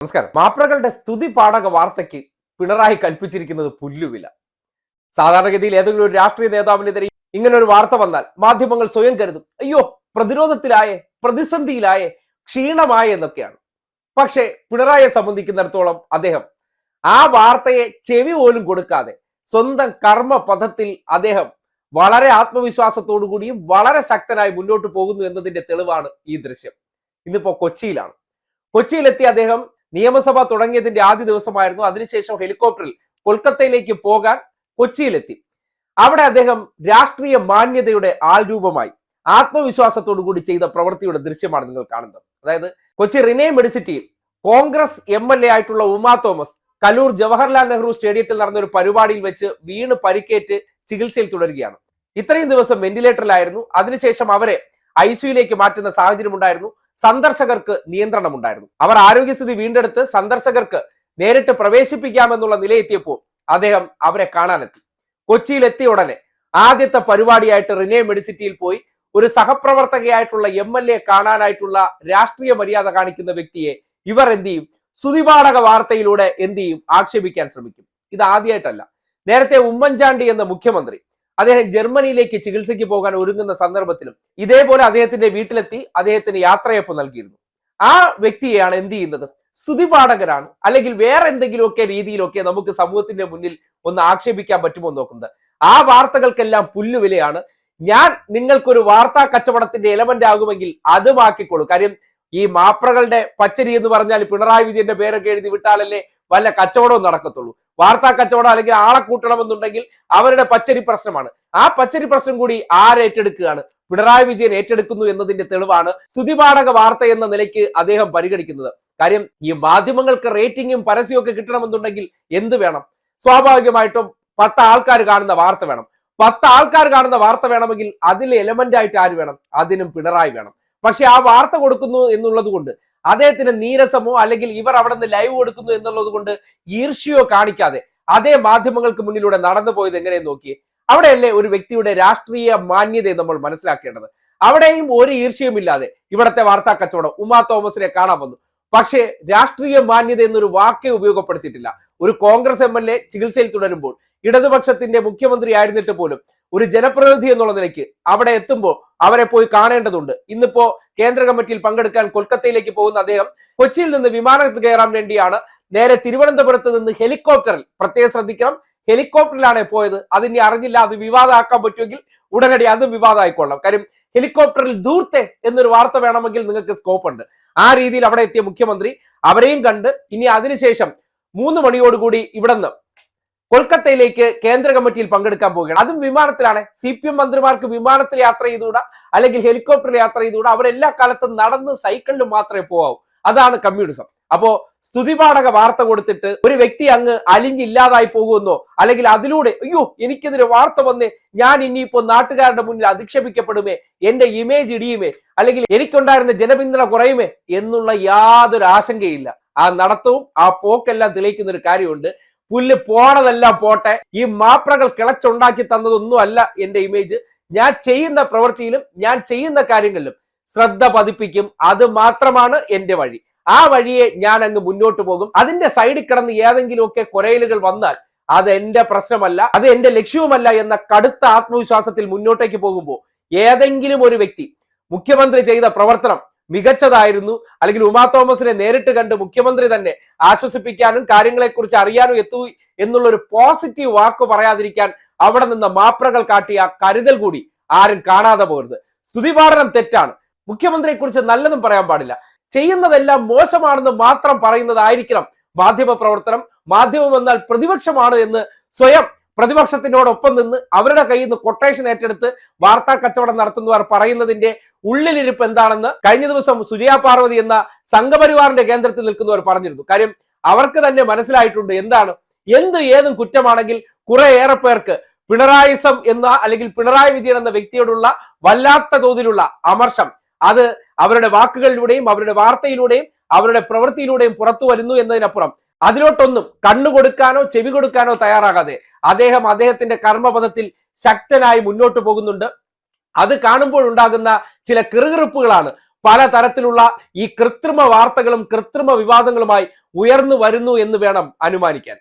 നമസ്കാരം. മാപ്രകളുടെ സ്തുതി പാടക വാർത്തയ്ക്ക് പിണറായി കൽപ്പിച്ചിരിക്കുന്നത് പുല്ലുവില. സാധാരണഗതിയിൽ ഏതെങ്കിലും ഒരു രാഷ്ട്രീയ നേതാവിനെതിരെ ഇങ്ങനെ ഒരു വാർത്ത വന്നാൽ മാധ്യമങ്ങൾ സ്വയം കരുതും അയ്യോ പ്രതിരോധത്തിലായേ പ്രതിസന്ധിയിലായേ ക്ഷീണമായേ എന്നൊക്കെയാണ്. പക്ഷേ പിണറായിയെ സംബന്ധിക്കുന്നിടത്തോളം അദ്ദേഹം ആ വാർത്തയെ ചെവി പോലും കൊടുക്കാതെ സ്വന്തം കർമ്മ പഥത്തിൽ അദ്ദേഹം വളരെ ആത്മവിശ്വാസത്തോടു കൂടിയും വളരെ ശക്തനായി മുന്നോട്ട് പോകുന്നു എന്നതിന്റെ തെളിവാണ് ഈ ദൃശ്യം. ഇന്നിപ്പോ കൊച്ചിയിലാണ്. കൊച്ചിയിലെത്തി അദ്ദേഹം നിയമസഭ തുടങ്ങിയതിന്റെ ആദ്യ ദിവസമായിരുന്നു. അതിനുശേഷം ഹെലികോപ്റ്ററിൽ കൊൽക്കത്തയിലേക്ക് പോകാൻ കൊച്ചിയിലെത്തി. അവിടെ അദ്ദേഹം രാഷ്ട്രീയ മാന്യതയുടെ ആൾരൂപമായി ആത്മവിശ്വാസത്തോടു കൂടി ചെയ്ത പ്രവൃത്തിയുടെ ദൃശ്യമാണ് നിങ്ങൾ കാണുന്നത്. അതായത് കൊച്ചി റിനെ മെഡിസിറ്റിയിൽ കോൺഗ്രസ് എം എൽ എ ആയിട്ടുള്ള ഉമാ തോമസ് കലൂർ ജവഹർലാൽ നെഹ്റു സ്റ്റേഡിയത്തിൽ നടന്ന ഒരു പരിപാടിയിൽ വെച്ച് വീണ് പരിക്കേറ്റ് ചികിത്സയിൽ തുടരുകയാണ്. ഇത്രയും ദിവസം വെന്റിലേറ്ററിലായിരുന്നു. അതിനുശേഷം അവരെ ഐ സിയുയിലേക്ക് മാറ്റുന്ന സാഹചര്യം ഉണ്ടായിരുന്നു സന്ദർശകർക്ക് നിയന്ത്രണമുണ്ടായിരുന്നു. അവർ ആരോഗ്യസ്ഥിതി വീണ്ടെടുത്ത് സന്ദർശകർക്ക് നേരിട്ട് പ്രവേശിപ്പിക്കാമെന്നുള്ള നിലയെത്തിയപ്പോൾ അദ്ദേഹം അവരെ കാണാനെത്തി. കൊച്ചിയിലെത്തിയ ഉടനെ ആദ്യത്തെ പരിപാടിയായിട്ട് റിനെ മെഡിസിറ്റിയിൽ പോയി ഒരു സഹപ്രവർത്തകയായിട്ടുള്ള എം എൽ എ കാണാനായിട്ടുള്ള രാഷ്ട്രീയ മര്യാദ കാണിക്കുന്ന വ്യക്തിയെ ഇവർ എന്ത് ചെയ്യും? സ്തുതിപാഠക വാർത്തയിലൂടെ എന്ത് ചെയ്യും? ആക്ഷേപിക്കാൻ ശ്രമിക്കും. ഇത് ആദ്യമായിട്ടല്ല നേരത്തെ ഉമ്മൻചാണ്ടി എന്ന മുഖ്യമന്ത്രി അദ്ദേഹം ജർമ്മനിയിലേക്ക് ചികിത്സയ്ക്ക് പോകാൻ ഒരുങ്ങുന്ന സന്ദർഭത്തിലും ഇതേപോലെ അദ്ദേഹത്തിന്റെ വീട്ടിലെത്തി അദ്ദേഹത്തിന് യാത്രയപ്പ് നൽകിയിരുന്നു. ആ വ്യക്തിയെയാണ് എന്ത് ചെയ്യുന്നത്? സ്തുതിപാഠകരാണ്. അല്ലെങ്കിൽ വേറെ എന്തെങ്കിലുമൊക്കെ രീതിയിലൊക്കെ നമുക്ക് സമൂഹത്തിന്റെ മുന്നിൽ ഒന്ന് ആക്ഷേപിക്കാൻ പറ്റുമോ നോക്കുന്നത്. ആ വാർത്തകൾക്കെല്ലാം പുല്ലുവിലയാണ്. ഞാൻ നിങ്ങൾക്കൊരു വാർത്താ കച്ചവടത്തിന്റെ എലമെന്റ് ആകുമെങ്കിൽ അതുമാക്കിക്കോളൂ കാര്യം ഈ മാപ്രകളുടെ പച്ചരി എന്ന് പറഞ്ഞാൽ പിണറായി വിജയന്റെ പേരൊക്കെ എഴുതി വിട്ടാലല്ലേ വല്ല കച്ചവടവും നടക്കത്തുള്ളൂ. വാർത്താ കച്ചവടം അല്ലെങ്കിൽ ആളെ കൂട്ടണമെന്നുണ്ടെങ്കിൽ അവരുടെ പച്ചരി പ്രശ്നമാണ്. ആ പച്ചരി പ്രശ്നം കൂടി ആരേറ്റെടുക്കുകയാണ് പിണറായി വിജയൻ ഏറ്റെടുക്കുന്നു എന്നതിന്റെ തെളിവാണ് സ്തുതിപാഠക വാർത്ത എന്ന നിലയ്ക്ക് അദ്ദേഹം പരിഗണിക്കുന്നത്. കാര്യം ഈ മാധ്യമങ്ങൾക്ക് റേറ്റിംഗും പരസ്യവും ഒക്കെ കിട്ടണമെന്നുണ്ടെങ്കിൽ എന്ത് വേണം? സ്വാഭാവികമായിട്ടും പത്ത് ആൾക്കാർ കാണുന്ന വാർത്ത വേണം. പത്ത് ആൾക്കാർ കാണുന്ന വാർത്ത വേണമെങ്കിൽ അതിൽ എലമെന്റ് ആയിട്ട് ആര് വേണം? അതിനും പിണറായി വേണം. പക്ഷെ ആ വാർത്ത കൊടുക്കുന്നു എന്നുള്ളത് കൊണ്ട് അദ്ദേഹത്തിന് നീരസമോ അല്ലെങ്കിൽ ഇവർ അവിടെ നിന്ന് ലൈവ് കൊടുക്കുന്നു എന്നുള്ളത് കൊണ്ട് ഈർഷ്യോ കാണിക്കാതെ അതേ മാധ്യമങ്ങൾക്ക് മുന്നിലൂടെ നടന്നു പോയത് എങ്ങനെയെന്ന് നോക്കിയേ? അവിടെയല്ലേ ഒരു വ്യക്തിയുടെ രാഷ്ട്രീയ മാന്യതയെ നമ്മൾ മനസ്സിലാക്കേണ്ടത്. അവിടെയും ഒരു ഈർഷ്യയുമില്ലാതെ ഇവിടത്തെ വാർത്താ കച്ചവടം ഉമാ തോമസിനെ കാണാൻ വന്നു. പക്ഷേ രാഷ്ട്രീയ മാന്യത എന്നൊരു വാക്കേ ഉപയോഗപ്പെടുത്തിയിട്ടില്ല. ഒരു കോൺഗ്രസ് എം എൽ എ ചികിത്സയിൽ തുടരുമ്പോൾ ഇടതുപക്ഷത്തിന്റെ മുഖ്യമന്ത്രി ആയിരുന്നിട്ട് പോലും ഒരു ജനപ്രതിനിധി എന്നുള്ള നിലയ്ക്ക് അവിടെ എത്തുമ്പോൾ അവരെ പോയി കാണേണ്ടതുണ്ട്. ഇന്നിപ്പോ കേന്ദ്ര കമ്മിറ്റിയിൽ പങ്കെടുക്കാൻ കൊൽക്കത്തയിലേക്ക് പോകുന്ന അദ്ദേഹം കൊച്ചിയിൽ നിന്ന് വിമാനത്തിൽ കയറാൻ വേണ്ടിയാണ് നേരെ തിരുവനന്തപുരത്ത് നിന്ന് ഹെലികോപ്റ്ററിൽ പ്രത്യേകം ശ്രദ്ധിക്കണം ഹെലികോപ്റ്ററിലാണ് പോയത്. അതിനെ അറിഞ്ഞില്ല അത് വിവാദമാക്കാൻ പറ്റുമെങ്കിൽ ഉടനടി അതും വിവാദമായിക്കൊള്ളാം. കാര്യം ഹെലികോപ്റ്ററിൽ ദൂർത്തെ എന്നൊരു വാർത്ത വേണമെങ്കിൽ നിങ്ങൾക്ക് സ്കോപ്പ് ഉണ്ട് ആ രീതിയിൽ അവിടെ എത്തിയ മുഖ്യമന്ത്രി അവരെയും കണ്ട് ഇനി അതിനുശേഷം മൂന്ന് മണിയോടുകൂടി ഇവിടെ നിന്ന് കൊൽക്കത്തയിലേക്ക് കേന്ദ്ര കമ്മിറ്റിയിൽ പങ്കെടുക്കാൻ പോവുകയാണ്. അതും വിമാനത്തിലാണ്. സി പി എം മന്ത്രിമാർക്ക് വിമാനത്തിൽ യാത്ര ചെയ്തുകൂടാ? അല്ലെങ്കിൽ ഹെലികോപ്റ്ററിൽ യാത്ര ചെയ്തുകൂടാ? അവരെല്ലാ കാലത്തും നടന്ന് സൈക്കിളിലും മാത്രമേ പോകാവൂ അതാണ് കമ്മ്യൂണിസം. അപ്പോ സ്തുതിപാഠക വാർത്ത കൊടുത്തിട്ട് ഒരു വ്യക്തി അങ്ങ് അലിഞ്ഞില്ലാതായി പോകുമെന്നോ അല്ലെങ്കിൽ അതിലൂടെ അയ്യോ എനിക്കെതിരെ വാർത്ത വന്നേ ഞാൻ ഇനിയിപ്പോ നാട്ടുകാരുടെ മുന്നിൽ അധിക്ഷേപിക്കപ്പെടുമേ എന്റെ ഇമേജ് ഇടിയുമേ അല്ലെങ്കിൽ എനിക്കുണ്ടായിരുന്ന ജനപിന്തുണ കുറയുമേ എന്നുള്ള യാതൊരു ആശങ്കയില്ല. ആ നടത്തവും ആ പോക്കെല്ലാം തെളിയിക്കുന്ന ഒരു കാര്യമുണ്ട്. പുല്ല് പോണതെല്ലാം പോട്ടെ. ഈ മാപ്രകൾ കിളച്ചുണ്ടാക്കി തന്നതൊന്നും അല്ല എന്റെ ഇമേജ് ഞാൻ ചെയ്യുന്ന പ്രവൃത്തിയിലും ഞാൻ ചെയ്യുന്ന കാര്യങ്ങളിലും ശ്രദ്ധ പതിപ്പിക്കും. അത് മാത്രമാണ് എന്റെ വഴി. ആ വഴിയെ ഞാൻ അങ്ങ് മുന്നോട്ട് പോകും. അതിന്റെ സൈഡിൽ കിടന്ന് ഏതെങ്കിലുമൊക്കെ കുരയലുകൾ വന്നാൽ അത് എന്റെ പ്രശ്നമല്ല അത് എന്റെ ലക്ഷ്യവുമല്ല എന്ന കടുത്ത ആത്മവിശ്വാസത്തിൽ മുന്നോട്ടേക്ക് പോകുമ്പോൾ ഏതെങ്കിലും ഒരു വ്യക്തി മുഖ്യമന്ത്രി ചെയ്ത പ്രവർത്തനം മികച്ചതായിരുന്നു. അല്ലെങ്കിൽ ഉമാ തോമസിനെ നേരിട്ട് കണ്ട് മുഖ്യമന്ത്രി തന്നെ ആശ്വസിപ്പിക്കാനും കാര്യങ്ങളെക്കുറിച്ച് അറിയാനും എത്തൂ എന്നുള്ള ഒരു പോസിറ്റീവ് വാക്ക് പറയാതിരിക്കാൻ അവിടെ നിന്ന് മാപ്രകൾ കാട്ടിയ കരുതൽ കൂടി ആരും കാണാതെ പോകരുത്. സ്തുതിപാഠനം തെറ്റാണ്. മുഖ്യമന്ത്രിയെ കുറിച്ച് നല്ലതും പറയാൻ പാടില്ല. ചെയ്യുന്നതെല്ലാം മോശമാണെന്ന് മാത്രം പറയുന്നതായിരിക്കണം മാധ്യമ പ്രവർത്തനം മാധ്യമം എന്നാൽ പ്രതിപക്ഷമാണ് എന്ന് സ്വയം പ്രതിപക്ഷത്തിനോടൊപ്പം നിന്ന് അവരുടെ കയ്യിൽ നിന്ന് കൊട്ടേഷൻ ഏറ്റെടുത്ത് വാർത്താ കച്ചവടം നടത്തുന്നവർ പറയുന്നതിന്റെ ഉള്ളിലിരിപ്പ് എന്താണെന്ന് കഴിഞ്ഞ ദിവസം സുജയ പാർവതി എന്ന സംഘപരിവാറിന്റെ കേന്ദ്രത്തിൽ നിൽക്കുന്നവർ പറഞ്ഞിരുന്നു. കാര്യം അവർക്ക് തന്നെ മനസ്സിലായിട്ടുണ്ട് എന്താണ്. എന്ത് ഏതും കുറ്റമാണെങ്കിൽ കുറെ ഏറെ പേർക്ക് പിണറായിസം എന്ന അല്ലെങ്കിൽ പിണറായി വിജയൻ എന്ന വ്യക്തിയോടുള്ള വല്ലാത്ത തോതിലുള്ള അമർഷം. അത് അവരുടെ വാക്കുകളിലൂടെയും അവരുടെ വാർത്തയിലൂടെയും അവരുടെ പ്രവൃത്തിയിലൂടെയും പുറത്തു വരുന്നു എന്നതിനപ്പുറം അതിലോട്ടൊന്നും കണ്ണു കൊടുക്കാനോ ചെവി കൊടുക്കാനോ തയ്യാറാകാതെ അദ്ദേഹം അദ്ദേഹത്തിന്റെ കർമ്മപഥത്തിൽ ശക്തനായി മുന്നോട്ട് പോകുന്നുണ്ട്. അത് കാണുമ്പോൾ ഉണ്ടാകുന്ന ചില കിറുകിറുപ്പുകളാണ്. പല തരത്തിലുള്ള ഈ കൃത്രിമ വാർത്തകളും കൃത്രിമ വിവാദങ്ങളുമായി ഉയർന്നു വരുന്നു എന്ന് വേണം അനുമാനിക്കാൻ.